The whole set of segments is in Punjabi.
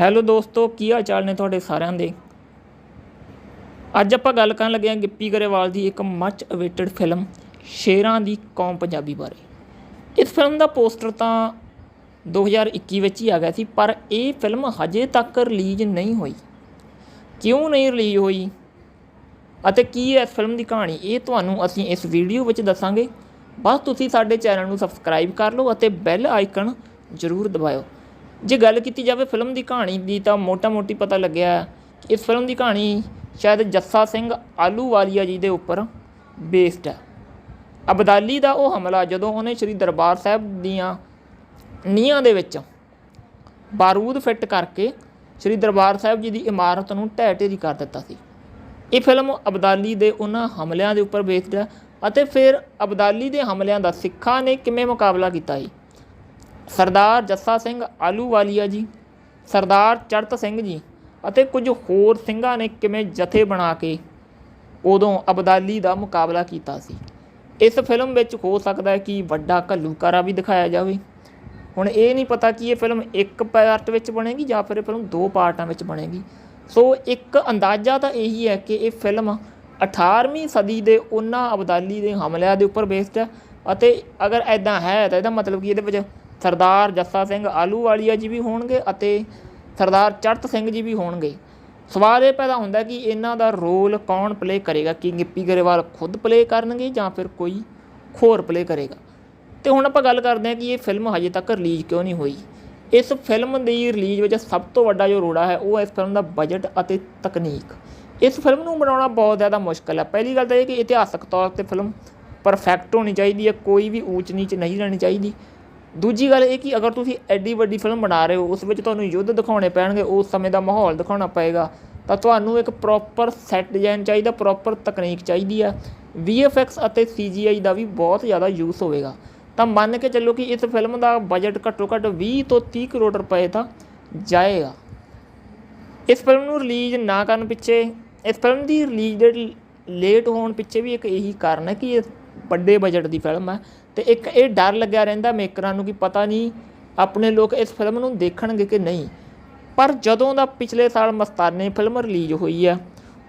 ਹੈਲੋ ਦੋਸਤੋ, ਕੀ ਹਾਲ ਚਾਲ ਨੇ ਤੁਹਾਡੇ ਸਾਰਿਆਂ ਦੇ? ਅੱਜ ਆਪਾਂ ਗੱਲ ਕਰਨ ਲੱਗੇ ਹਾਂ ਗਿੱਪੀ ਗਰੇਵਾਲ ਦੀ ਇੱਕ ਮੱਚ ਅਵੇਟਡ ਫਿਲਮ ਸ਼ੇਰਾਂ ਦੀ ਕੌਮ ਪੰਜਾਬੀ ਬਾਰੇ। ਇਸ ਫਿਲਮ ਦਾ ਪੋਸਟਰ ਤਾਂ 2021 ਵਿੱਚ ਹੀ ਆ ਗਿਆ ਸੀ, ਪਰ ਇਹ ਫਿਲਮ ਹਜੇ ਤੱਕ ਰਿਲੀਜ਼ ਨਹੀਂ ਹੋਈ। ਕਿਉਂ ਨਹੀਂ ਰਿਲੀਜ਼ ਹੋਈ ਅਤੇ ਕੀ ਹੈ ਇਸ ਫਿਲਮ ਦੀ ਕਹਾਣੀ? ਇਹ ਤੁਹਾਨੂੰ ਅਸੀਂ ਇਸ ਵੀਡੀਓ ਵਿੱਚ ਦੱਸਾਂਗੇ। ਬਸ ਤੁਸੀਂ ਸਾਡੇ ਚੈਨਲ ਨੂੰ ਸਬਸਕ੍ਰਾਈਬ ਕਰ ਲਓ ਅਤੇ ਬੈਲ ਆਈਕਨ ਜ਼ਰੂਰ ਦਬਾਇਓ। ਜੇ ਗੱਲ ਕੀਤੀ ਜਾਵੇ ਫਿਲਮ ਦੀ ਕਹਾਣੀ ਦੀ ਤਾਂ ਮੋਟਾ-ਮੋਟੀ ਪਤਾ ਲੱਗਿਆ ਕਿ ਇਸ ਫਿਲਮ ਦੀ ਕਹਾਣੀ ਸ਼ਾਇਦ ਜੱਸਾ ਸਿੰਘ ਆਲੂਵਾਲੀਆ ਜੀ ਦੇ ਉੱਪਰ ਬੇਸਡ ਹੈ। ਅਬਦਾਲੀ ਦਾ ਉਹ ਹਮਲਾ ਜਦੋਂ ਉਹਨੇ ਸ੍ਰੀ ਦਰਬਾਰ ਸਾਹਿਬ ਦੀਆਂ ਨੀਹਾਂ ਦੇ ਵਿੱਚ ਬਾਰੂਦ ਫਿੱਟ ਕਰਕੇ ਸ੍ਰੀ ਦਰਬਾਰ ਸਾਹਿਬ ਜੀ ਦੀ ਇਮਾਰਤ ਨੂੰ ਢਹਿ ਢੇਰੀ ਕਰ ਦਿੱਤਾ ਸੀ। ਇਹ ਫਿਲਮ ਅਬਦਾਲੀ ਦੇ ਉਹਨਾਂ ਹਮਲਿਆਂ ਦੇ ਉੱਪਰ ਬੇਸਡ ਹੈ ਅਤੇ ਫਿਰ ਅਬਦਾਲੀ ਦੇ ਹਮਲਿਆਂ ਦਾ ਸਿੱਖਾਂ ਨੇ ਕਿਵੇਂ ਮੁਕਾਬਲਾ ਕੀਤਾ ਸੀ? ਸਰਦਾਰ ਜੱਸਾ ਸਿੰਘ ਆਲੂਵਾਲੀਆ ਜੀ, ਸਰਦਾਰ ਚੜਤ ਸਿੰਘ ਜੀ ਅਤੇ ਕੁਝ ਹੋਰ ਸਿੰਘਾਂ ਨੇ ਕਿਵੇਂ ਜਥੇ ਬਣਾ ਕੇ ਉਦੋਂ ਅਬਦਾਲੀ ਦਾ ਮੁਕਾਬਲਾ ਕੀਤਾ ਸੀ। ਇਸ ਫਿਲਮ ਵਿੱਚ ਹੋ ਸਕਦਾ ਹੈ ਕਿ ਵੱਡਾ ਘੱਲੂਕਾਰਾ ਵੀ ਦਿਖਾਇਆ ਜਾਵੇ। ਹੁਣ ਇਹ ਨਹੀਂ ਪਤਾ ਕਿ ਇਹ ਫਿਲਮ ਇੱਕ ਪਾਰਟ ਵਿੱਚ ਬਣੇਗੀ ਜਾਂ ਫਿਰ ਇਹ ਫਿਲਮ ਦੋ ਪਾਰਟਾਂ ਵਿੱਚ ਬਣੇਗੀ। ਸੋ ਇੱਕ ਅੰਦਾਜ਼ਾ ਤਾਂ ਇਹੀ ਹੈ ਕਿ ਇਹ ਫਿਲਮ 18ਵੀਂ ਸਦੀ ਦੇ ਉਹਨਾਂ ਅਬਦਾਲੀ ਦੇ ਹਮਲਿਆਂ ਦੇ ਉੱਪਰ ਬੇਸਡ ਹੈ ਅਤੇ ਅਗਰ ਐਦਾਂ ਹੈ ਤਾਂ ਇਹਦਾ ਮਤਲਬ ਕਿ ਇਹਦੇ ਵਿੱਚ ਸਰਦਾਰ ਜੱਸਾ ਸਿੰਘ ਆਲੂਵਾਲੀਆ ਜੀ ਵੀ ਹੋਣਗੇ ਅਤੇ ਸਰਦਾਰ ਚੜਤ ਸਿੰਘ ਜੀ ਵੀ ਹੋਣਗੇ। ਸਵਾਲ ਇਹ ਪੈਦਾ ਹੁੰਦਾ ਕਿ ਇਹਨਾਂ ਦਾ ਰੋਲ ਕੌਣ ਪਲੇ ਕਰੇਗਾ? ਕਿ ਗਿੱਪੀ ਗਰੇਵਾਲ ਖੁਦ ਪਲੇ ਕਰਨਗੇ ਜਾਂ ਫਿਰ ਕੋਈ ਹੋਰ ਪਲੇ ਕਰੇਗਾ? ਤੇ ਹੁਣ ਆਪਾਂ ਗੱਲ ਕਰਦੇ ਹਾਂ ਕਿ ਇਹ ਫਿਲਮ ਹਜੇ ਤੱਕ ਰਿਲੀਜ਼ ਕਿਉਂ ਨਹੀਂ ਹੋਈ? ਇਸ ਫਿਲਮ ਦੀ ਰਿਲੀਜ਼ ਵਿੱਚ ਸਭ ਤੋਂ ਵੱਡਾ ਜੋ ਰੋੜਾ ਹੈ, ਉਹ ਹੈ ਇਸ ਫਿਲਮ ਦਾ ਬਜਟ ਅਤੇ ਤਕਨੀਕ। ਇਸ ਫਿਲਮ ਨੂੰ ਬਣਾਉਣਾ ਬਹੁਤ ਜ਼ਿਆਦਾ ਮੁਸ਼ਕਲ ਹੈ। ਪਹਿਲੀ ਗੱਲ ਤਾਂ ਇਹ ਕਿ ਇਤਿਹਾਸਕ ਤੌਰ ਤੇ ਫਿਲਮ ਪਰਫੈਕਟ ਹੋਣੀ ਚਾਹੀਦੀ ਹੈ, ਕੋਈ ਵੀ ਊਚ ਨੀਚ ਨਹੀਂ ਰਹਿਣੀ ਚਾਹੀਦੀ। ਦੂਜੀ ਗੱਲ ਇਹ ਕਿ ਅਗਰ ਤੁਸੀਂ ਐਡੀ ਵੱਡੀ ਫਿਲਮ ਬਣਾ ਰਹੇ ਹੋ, ਉਸ ਵਿੱਚ ਤੁਹਾਨੂੰ ਯੁੱਧ ਦਿਖਾਉਣੇ ਪੈਣਗੇ, ਉਸ ਸਮੇਂ ਦਾ ਮਾਹੌਲ ਦਿਖਾਉਣਾ ਪਏਗਾ। ਤਾਂ ਤੁਹਾਨੂੰ ਇੱਕ ਪ੍ਰੋਪਰ ਸੈੱਟ ਡਿਜ਼ਾਈਨ ਚਾਹੀਦਾ ਪ੍ਰੋਪਰ ਤਕਨੀਕ ਚਾਹੀਦੀ ਹੈ VFX ਅਤੇ CGI ਦਾ ਵੀ ਬਹੁਤ ਜ਼ਿਆਦਾ ਯੂਜ਼ ਹੋਵੇਗਾ। ਤਾਂ ਮੰਨ ਕੇ ਚੱਲੋ ਕਿ ਇਸ ਫਿਲਮ ਦਾ ਬਜਟ ਘੱਟੋ ਘੱਟ 20 ਤੋਂ 30 ਕਰੋੜ ਰੁਪਏ ਤਾਂ ਜਾਏਗਾ। ਇਸ ਫਿਲਮ ਨੂੰ ਰਿਲੀਜ਼ ਨਾ ਕਰਨ ਪਿੱਛੇ, ਇਸ ਫਿਲਮ ਦੀ ਰਿਲੀਜ਼ ਡੇਟ ਲੇਟ ਹੋਣ ਪਿੱਛੇ ਵੀ ਇੱਕ ਇਹੀ ਕਾਰਨ ਹੈ ਕਿ ਇਹ ਵੱਡੇ ਬਜਟ ਦੀ ਫਿਲਮ ਹੈ। ਤੇ ਇੱਕ ਇਹ ਡਰ ਲੱਗਿਆ ਰਹਿੰਦਾ ਮੇਕਰਾਂ ਨੂੰ ਕਿ ਪਤਾ ਨਹੀਂ ਆਪਣੇ ਲੋਕ ਇਸ ਫਿਲਮ ਨੂੰ ਦੇਖਣਗੇ ਕਿ ਨਹੀਂ। ਪਰ ਜਦੋਂ ਦਾ ਪਿਛਲੇ ਸਾਲ ਮਸਤਾਨੇ ਫਿਲਮ ਰਿਲੀਜ਼ ਹੋਈ ਆ,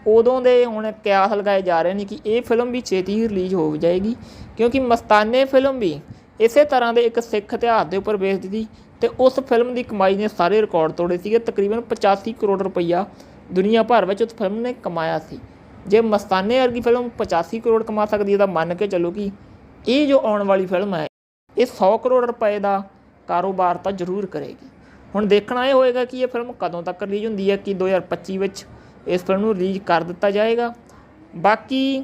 ਉਦੋਂ ਦੇ ਹੁਣ ਕਿਆਸ ਲਗਾਏ ਜਾ ਰਹੇ ਨੇ ਕਿ ਇਹ ਫਿਲਮ ਵੀ ਛੇਤੀ ਹੀ ਰਿਲੀਜ਼ ਹੋ ਜਾਏਗੀ। ਕਿਉਂਕਿ ਮਸਤਾਨੇ ਫਿਲਮ ਵੀ ਇਸੇ ਤਰ੍ਹਾਂ ਦੇ ਇੱਕ ਸਿੱਖ ਇਤਿਹਾਸ ਦੇ ਉੱਪਰ ਬੇਸਡ ਸੀ ਤੇ ਉਸ ਫਿਲਮ ਦੀ ਕਮਾਈ ਨੇ ਸਾਰੇ ਰਿਕਾਰਡ ਤੋੜੇ ਸੀਗੇ। ਤਕਰੀਬਨ 85 ਕਰੋੜ ਰੁਪਈਆ ਦੁਨੀਆ ਭਰ ਵਿੱਚ ਉਸ ਫਿਲਮ ਨੇ ਕਮਾਇਆ ਸੀ। ਜੇ ਮਸਤਾਨੇ ਵਰਗੀ ਫਿਲਮ 85 ਕਰੋੜ ਕਮਾ ਸਕਦੀ ਹੈ ਤਾਂ ਮੰਨ ਕੇ ਚੱਲੋ ਕਿ ਇਹ ਜੋ ਆਉਣ ਵਾਲੀ ਫਿਲਮ ਹੈ, ਇਹ 100 ਕਰੋੜ ਰੁਪਏ ਦਾ ਕਾਰੋਬਾਰ ਤਾਂ ਜ਼ਰੂਰ ਕਰੇਗੀ। ਹੁਣ ਦੇਖਣਾ ਇਹ ਹੋਏਗਾ ਕਿ ਇਹ ਫਿਲਮ ਕਦੋਂ ਤੱਕ ਰਿਲੀਜ਼ ਹੁੰਦੀ ਹੈ, ਕਿ 2025 ਵਿੱਚ ਇਸ ਫਿਲਮ ਨੂੰ ਰਿਲੀਜ਼ ਕਰ ਦਿੱਤਾ ਜਾਏਗਾ। ਬਾਕੀ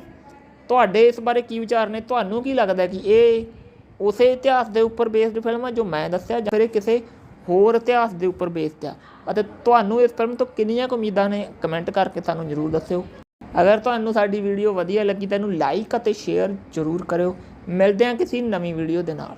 ਤੁਹਾਡੇ ਇਸ ਬਾਰੇ ਕੀ ਵਿਚਾਰ ਨੇ? ਤੁਹਾਨੂੰ ਕੀ ਲੱਗਦਾ ਕਿ ਇਹ ਉਸੇ ਇਤਿਹਾਸ ਦੇ ਉੱਪਰ ਬੇਸਡ ਫਿਲਮ ਹੈ ਜੋ ਮੈਂ ਦੱਸਿਆ, ਜਾਂ ਫਿਰ ਕਿਸੇ ਹੋਰ ਇਤਿਹਾਸ ਦੇ ਉੱਪਰ ਬੇਸਡ ਆ ਅਤੇ ਤੁਹਾਨੂੰ ਇਸ ਫਿਲਮ ਤੋਂ ਕਿੰਨੀਆਂ ਕੁ ਉਮੀਦਾਂ ਨੇ? ਕਮੈਂਟ ਕਰਕੇ ਸਾਨੂੰ ਜ਼ਰੂਰ ਦੱਸਿਓ। ਅਗਰ ਤੁਹਾਨੂੰ ਸਾਡੀ ਵੀਡੀਓ ਵਧੀਆ ਲੱਗੀ, ਤਾਂ ਇਹਨੂੰ ਲਾਈਕ ਅਤੇ ਸ਼ੇਅਰ ਜ਼ਰੂਰ ਕਰਿਓ। ਮਿਲਦੇ ਹਾਂ ਕਿਸੇ ਨਵੀਂ ਵੀਡੀਓ ਦੇ ਨਾਲ।